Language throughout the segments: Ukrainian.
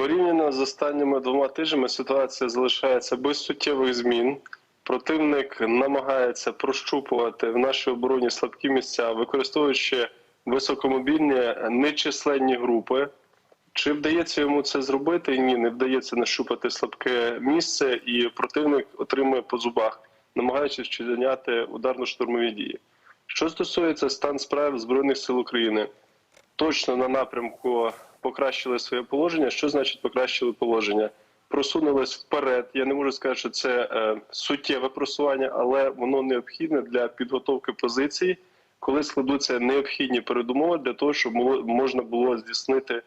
Порівняно з останніми двома тижнями ситуація залишається без суттєвих змін. Противник намагається прощупувати в нашій обороні слабкі місця, використовуючи високомобільні нечисленні групи. Чи вдається йому це зробити? Ні, не вдається нащупати слабке місце, і противник отримує по зубах, намагаючись вчиняти ударно-штурмові дії. Що стосується стан справ Збройних сил України, точно на напрямку покращили своє положення. Що значить покращили положення? Просунулись вперед. Я не можу сказати, що це е, суттєве просування, але воно необхідне для підготовки позицій, коли складуться необхідні передумови для того, щоб можна було здійснити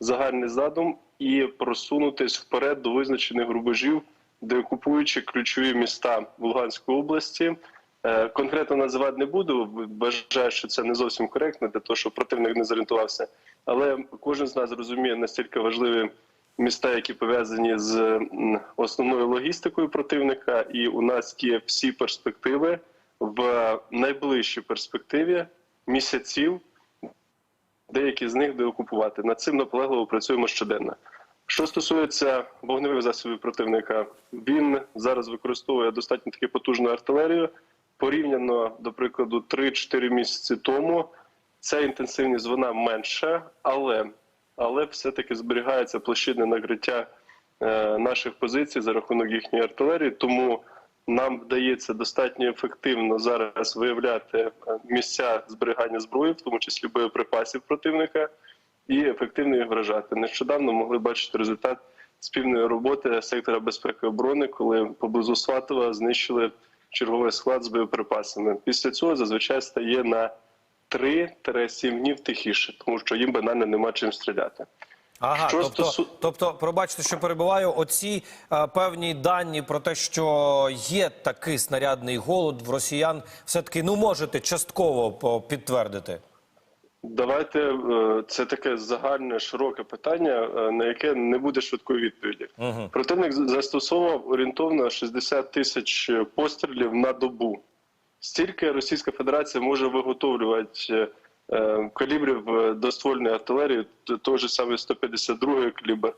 загальний задум і просунутись вперед до визначених рубежів, де окупуючи ключові міста в Луганській області. Е, Конкретно називати не буду, вважаю, що це не зовсім коректно для того, щоб противник не зорієнтувався. Але кожен з нас розуміє настільки важливі міста, які пов'язані з основною логістикою противника, і у нас є всі перспективи в найближчій перспективі місяців, деякі з них деокупувати. Над цим наполегливо працюємо щоденно. Що стосується вогневих засобів противника, він зараз використовує достатньо таки потужну артилерію. Порівняно, до прикладу, 3-4 місяці тому ця інтенсивність вона менша, але, але все-таки зберігається площинне накриття е, наших позицій за рахунок їхньої артилерії. Тому нам вдається достатньо ефективно зараз виявляти е, місця зберігання зброї, в тому числі боєприпасів противника, і ефективно їх вражати. Нещодавно могли бачити результат спільної роботи сектора безпеки і оборони, коли поблизу Сватова знищили черговий склад з боєприпасами. Після цього зазвичай стає на 3-7 днів тихіше, тому що їм банально нема чим стріляти. Ага, Що тобто, стосу- тобто, пробачте, що перебуваю. Оці е, певні дані про те, що є такий снарядний голод в росіян, все таки ну можете частково підтвердити. Давайте е, це таке загальне широке питання, е, на яке не буде швидкої відповіді. Противник застосовував орієнтовно 60 тисяч пострілів на добу. Стільки Російська Федерація може виготовлювати е, калібрів е, доствольної артилерії, той же самий 152 калібр.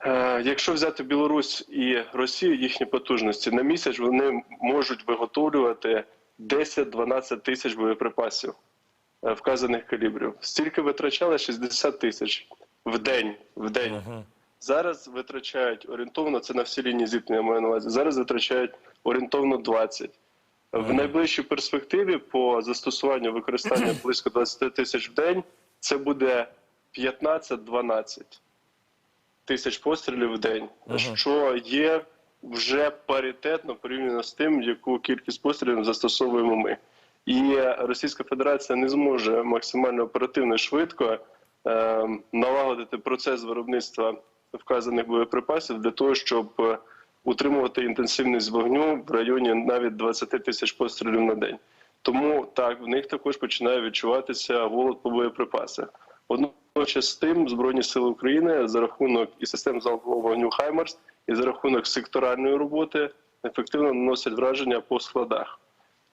Е, Якщо взяти Білорусь і Росію, їхні потужності на місяць вони можуть виготовлювати 10-12 тисяч боєприпасів е, вказаних калібрів. Стільки витрачали 60 тисяч в день. В день. Зараз витрачають орієнтовно, це на всі лінії зіткнення маю на увазі. Зараз витрачають орієнтовно 20. В найближчій перспективі по застосуванню використання близько 20 тисяч в день це буде 15-12 тисяч пострілів в день, що є вже паритетно порівняно з тим, яку кількість пострілів застосовуємо ми. І Російська Федерація не зможе максимально оперативно і швидко е, налагодити процес виробництва вказаних боєприпасів для того, щоб утримувати інтенсивність вогню в районі навіть 20 тисяч пострілів на день. Тому так в них також починає відчуватися голод по боєприпасах. Водночас з тим Збройні Сили України за рахунок і систем залпового вогню Хаймарс, і за рахунок секторальної роботи ефективно наносять враження по складах.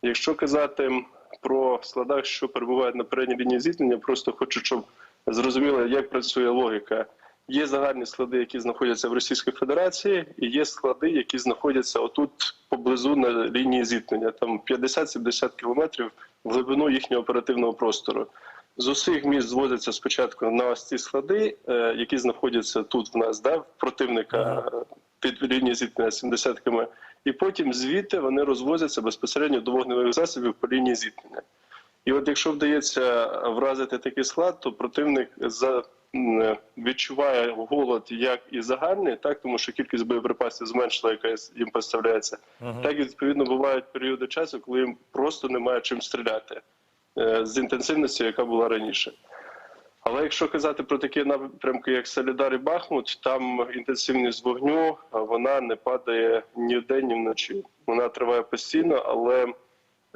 Якщо казати про складах, що перебувають на передній лінії зіткнення, просто хочу, щоб зрозуміли, як працює логіка. Є загальні склади, які знаходяться в Російській Федерації, і є склади, які знаходяться отут поблизу на лінії зіткнення, там 50-70 кілометрів в глибину їхнього оперативного простору. З усіх міст звозяться спочатку на ось ці склади, е, які знаходяться тут в нас, да, в противника під лінією зіткнення 70 км, і потім звідти вони розвозяться безпосередньо до вогневих засобів по лінії зіткнення. І от якщо вдається вразити такий склад, то противник за відчуває голод як і загальний, так тому що кількість боєприпасів зменшила, яка їм поставляється, так і відповідно бувають періоди часу, коли їм просто немає чим стріляти е, з інтенсивністю, яка була раніше. Але якщо казати про такі напрямки, як Солідар і Бахмут, там інтенсивність вогню вона не падає ні вдень, ні вночі. Вона триває постійно, але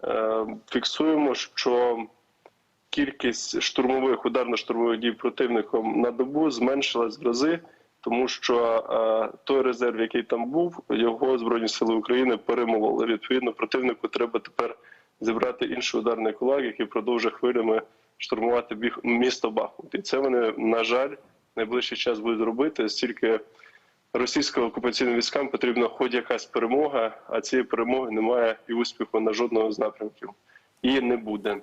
е, фіксуємо, що кількість штурмових ударно-штурмових дій противником на добу зменшилась в рази, тому що е, той резерв, який там був, його збройні сили України перемололи. Відповідно, противнику треба тепер зібрати інший ударний кулак, який продовжує хвилями штурмувати біг місто Бахмут. І це вони, на жаль, найближчий час будуть робити, стільки російським окупаційним військам потрібна хоч якась перемога, а цієї перемоги немає і успіху на жодного з напрямків. І не буде.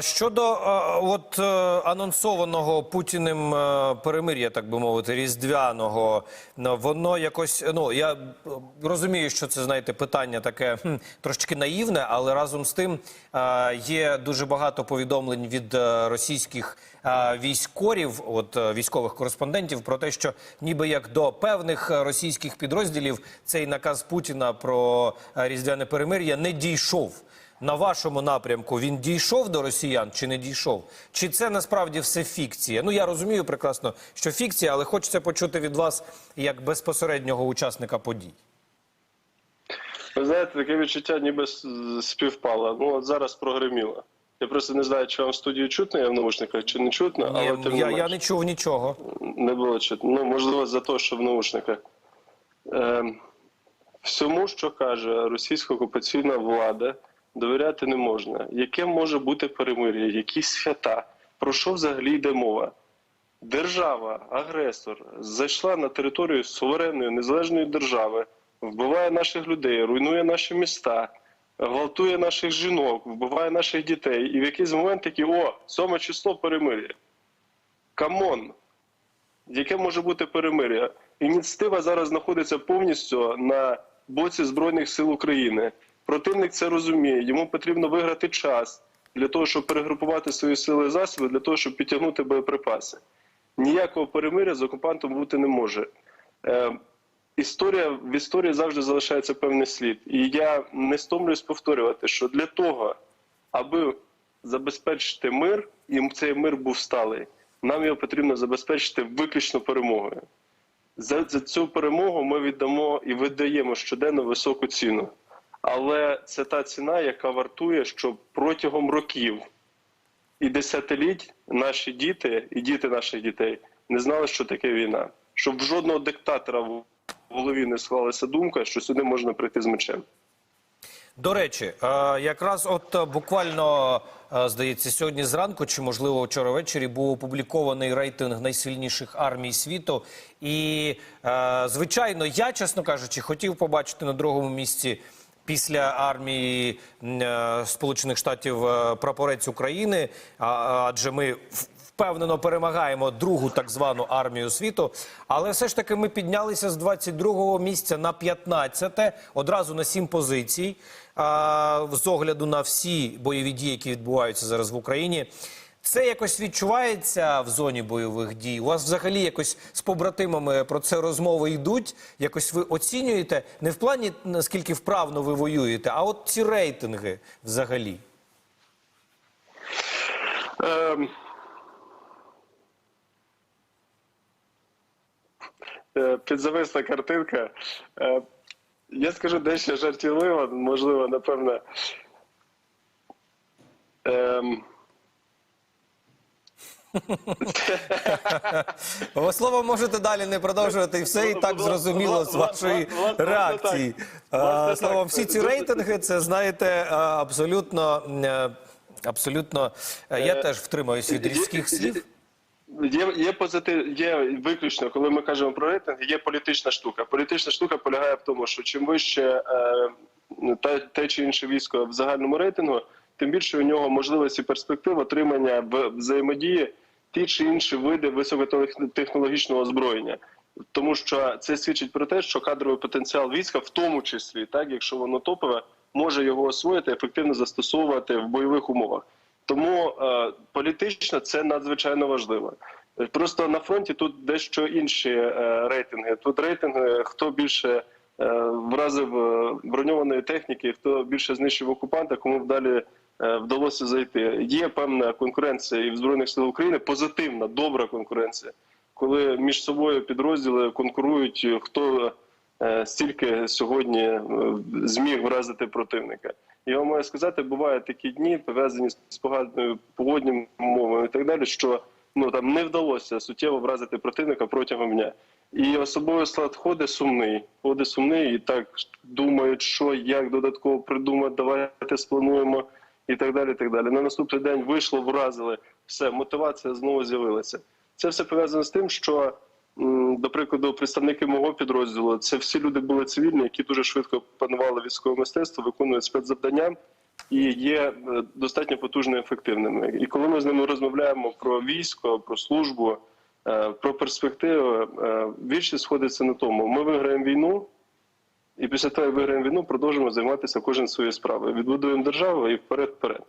Щодо от е, анонсованого Путіним е, перемир'я, так би мовити, різдвяного, ну, воно якось ну я е, розумію, що це знаєте питання таке хм, трошки наївне, але разом з тим є дуже багато повідомлень від російських військорів, от військових кореспондентів, про те, що ніби як до певних російських підрозділів цей наказ Путіна про різдвяне перемир'я не дійшов. На вашому напрямку він дійшов до росіян чи не дійшов? Чи це насправді все фікція? Ну я розумію прекрасно, що фікція, але хочеться почути від вас як безпосереднього учасника подій. Ви знаєте, таке відчуття ніби співпало. Ну от зараз прогреміло. Я просто не знаю, чи вам в студії чутно, я в наушниках, чи не чутно, але Ні, тим не я, я не чув нічого. не було чутно. Ну, можливо, за те, що в наушниках. Е, всьому, що каже російська окупаційна влада, довіряти не можна. Яке може бути перемир'я, які свята? Про що взагалі йде мова? Держава, агресор, зайшла на територію суверенної незалежної держави, вбиває наших людей, руйнує наші міста, гвалтує наших жінок, вбиває наших дітей. І в якийсь момент такі, о, сьоме число перемир'я. Камон! Яке може бути перемир'я? Ініціатива зараз знаходиться повністю на боці Збройних сил України. Противник це розуміє. Йому потрібно виграти час для того, щоб перегрупувати свої сили і засоби, для того, щоб підтягнути боєприпаси. Ніякого перемир'я з окупантом бути не може. Е, історія в історії завжди залишається певний слід. І я не стомлююсь повторювати, що для того, аби забезпечити мир, і цей мир був сталий, нам його потрібно забезпечити виключно перемогою. За, за цю перемогу ми віддамо і видаємо щоденно високу ціну. Але це та ціна, яка вартує, щоб протягом років і десятиліть наші діти і діти наших дітей не знали, що таке війна. Щоб жодного диктатора в голові не склалася думка, що сюди можна прийти з мечем. До речі, е, якраз от е, буквально е, здається, сьогодні зранку, чи можливо вчора ввечері, був опублікований рейтинг найсильніших армій світу. І звичайно, я, чесно кажучи, хотів побачити на другому місці. Після армії е, Сполучених Штатів е, прапорець України, адже ми впевнено перемагаємо другу так звану армію світу. Але все ж таки ми піднялися з 22-го місця на 15-те, одразу на 7 позицій. З огляду на всі бойові дії, які відбуваються зараз в Україні. Це якось відчувається в зоні бойових дій. У вас взагалі якось з побратимами про це розмови йдуть. Якось ви оцінюєте не в плані наскільки вправно ви воюєте, а от ці рейтинги взагалі. Ем, е, Підзависла картинка. Е, Я скажу дещо жартівливо, можливо, напевно. Ем, Ви слово можете далі не продовжувати, і все і так зрозуміло з вашої реакції. Словом, всі ці рейтинги, це знаєте, абсолютно. е, Абсолютно, е, я Е, теж втримаюсь від різких слів. Є, є позитив, є виключно, коли ми кажемо про рейтинг, є політична штука. Політична штука полягає в тому, що чим вище е, те, те чи інше військо в загальному рейтингу, тим більше у нього можливості перспектив отримання в взаємодії ті чи інші види високотехнологічного озброєння. Тому що це свідчить про те, що кадровий потенціал війська, в тому числі, так якщо воно топове, може його освоїти, ефективно застосовувати в бойових умовах. Тому е, політично це надзвичайно важливо. Просто на фронті тут дещо інші е, рейтинги. Тут рейтинги, хто більше е, вразив е, броньованої техніки, хто більше знищив окупанта, кому вдалі вдалося зайти. Є певна конкуренція і в збройних силах України, позитивна, добра конкуренція, коли між собою підрозділи конкурують, хто е, стільки сьогодні е, зміг вразити противника. Я вам маю сказати, бувають такі дні, пов'язані з поганими погодніми умовами і так далі, що ну там не вдалося суттєво вразити противника протягом дня. І особовий склад ходить сумний, ходить сумний і так думають, що як додатково придумати, давайте сплануємо і так далі. так далі. На наступний день вийшло, вразили, все, мотивація знову з'явилася. Це все пов'язано з тим, що, до прикладу, представники мого підрозділу це всі люди були цивільні, які дуже швидко опанували військове мистецтво, виконують спецзавдання і є е, достатньо потужно ефективними. І коли ми з ними розмовляємо про військо, про службу, е, про перспективи, е, більшість сходиться на тому: ми виграємо війну. І після того, як виграємо війну, продовжимо займатися кожен своєю справою. Відбудуємо державу і вперед-вперед.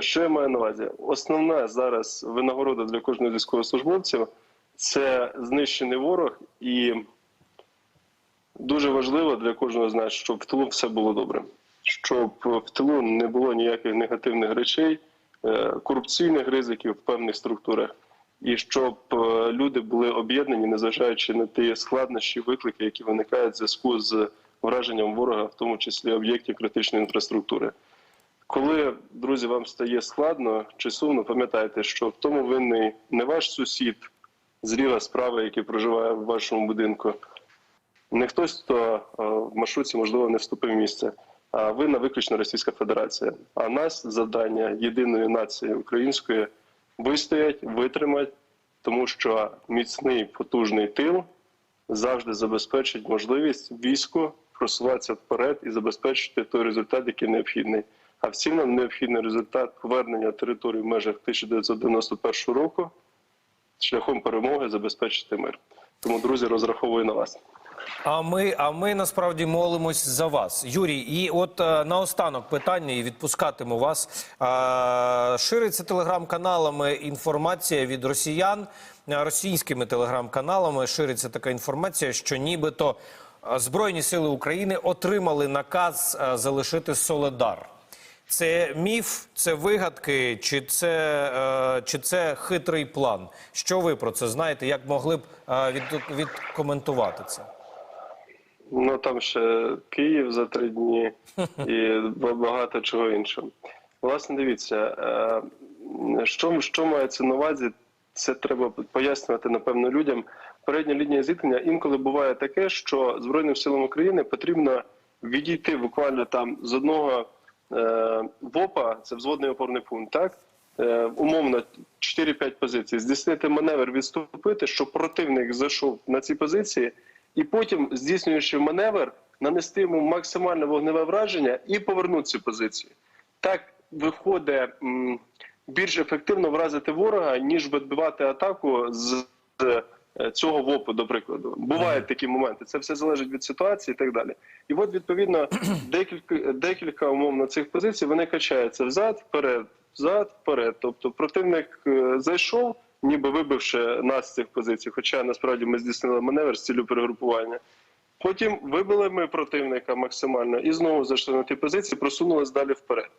Що я маю на увазі? Основна зараз винагорода для кожного з військовослужбовців це знищений ворог, і дуже важливо для кожного з нас, щоб в тилу все було добре, щоб в тилу не було ніяких негативних речей, е, корупційних ризиків в певних структурах, і щоб е, люди були об'єднані, незважаючи на ті складнощі, виклики, які виникають в зв'язку з враженням ворога, в тому числі об'єктів критичної інфраструктури. Коли, друзі, вам стає складно чи сумно, пам'ятайте, що в тому винний не ваш сусід зліва справа, який проживає в вашому будинку, не хтось, хто е, в маршрутці, можливо, не вступив в місце, а винна виключно Російська Федерація. А нас завдання єдиної нації української вистоять, витримать, тому що міцний потужний тил завжди забезпечить можливість війську просуватися вперед і забезпечити той результат, який необхідний. А всім нам необхідний результат повернення території в межах 1991 року шляхом перемоги забезпечити мир. Тому, друзі, розраховую на вас. А ми, а ми насправді молимось за вас, Юрій. І от е, наостанок питання, і відпускатиму вас. Е, шириться телеграм-каналами інформація від росіян, е, російськими телеграм-каналами шириться така інформація, що нібито Збройні сили України отримали наказ е, залишити Соледар. Це міф, це вигадки, чи це, е, чи це хитрий план? Що ви про це знаєте? Як могли б е, від, відкоментувати це? Ну там ще Київ за три дні і багато чого іншого. Власне, дивіться, е, що, що мається на увазі, це треба пояснювати, напевно, людям. Передня лінія зіткнення інколи буває таке, що Збройним силам України потрібно відійти буквально там з одного е, ВОПа, це взводний опорний пункт, так? Е, умовно 4-5 позицій, здійснити маневр, відступити, щоб противник зайшов на ці позиції, і потім, здійснюючи маневр, нанести йому максимальне вогневе враження і повернути ці позиції. Так виходить більш ефективно вразити ворога, ніж відбивати атаку з цього ВОПу, до прикладу. Бувають такі моменти. Це все залежить від ситуації і так далі. І от відповідно декілька декілька умовно цих позицій вони качаються взад, вперед, взад, вперед. Тобто противник е, зайшов, ніби вибивши нас з цих позицій, хоча насправді ми здійснили маневр з цілю перегрупування. Потім вибили ми противника максимально і знову зайшли на ті позиції, просунулись далі вперед.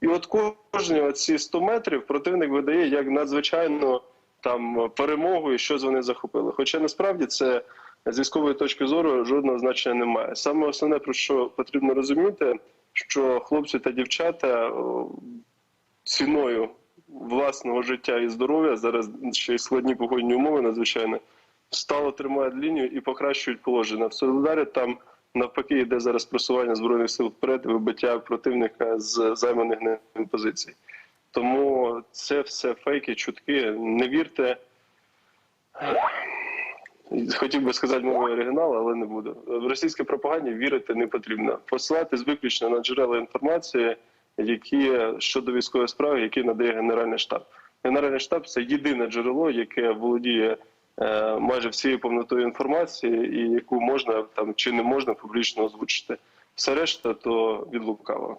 І от кожні оці 100 метрів противник видає як надзвичайну там перемогу і щось вони захопили. Хоча насправді це з військової точки зору жодного значення немає. Саме основне про що потрібно розуміти, що хлопці та дівчата ціною власного життя і здоров'я зараз ще й складні погодні умови надзвичайно стало тримають лінію і покращують положення. В Солидарі там навпаки йде зараз просування збройних сил вперед вибиття противника з займаних позицій. Тому це все фейки, чутки. Не вірте. Хотів би сказати мовою оригіналу, але не буду. В російській пропаганді вірити не потрібно. Посилатись виключно на джерела інформації, які щодо військової справи, які надає Генеральний штаб. Генеральний штаб це єдине джерело, яке володіє е, майже всією повнотою інформації, і яку можна там чи не можна публічно озвучити. Все решта то від лукавого.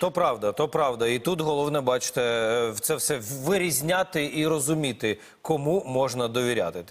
То правда, то правда. І тут головне, бачите, е, це все вирізняти і розуміти, кому можна довіряти.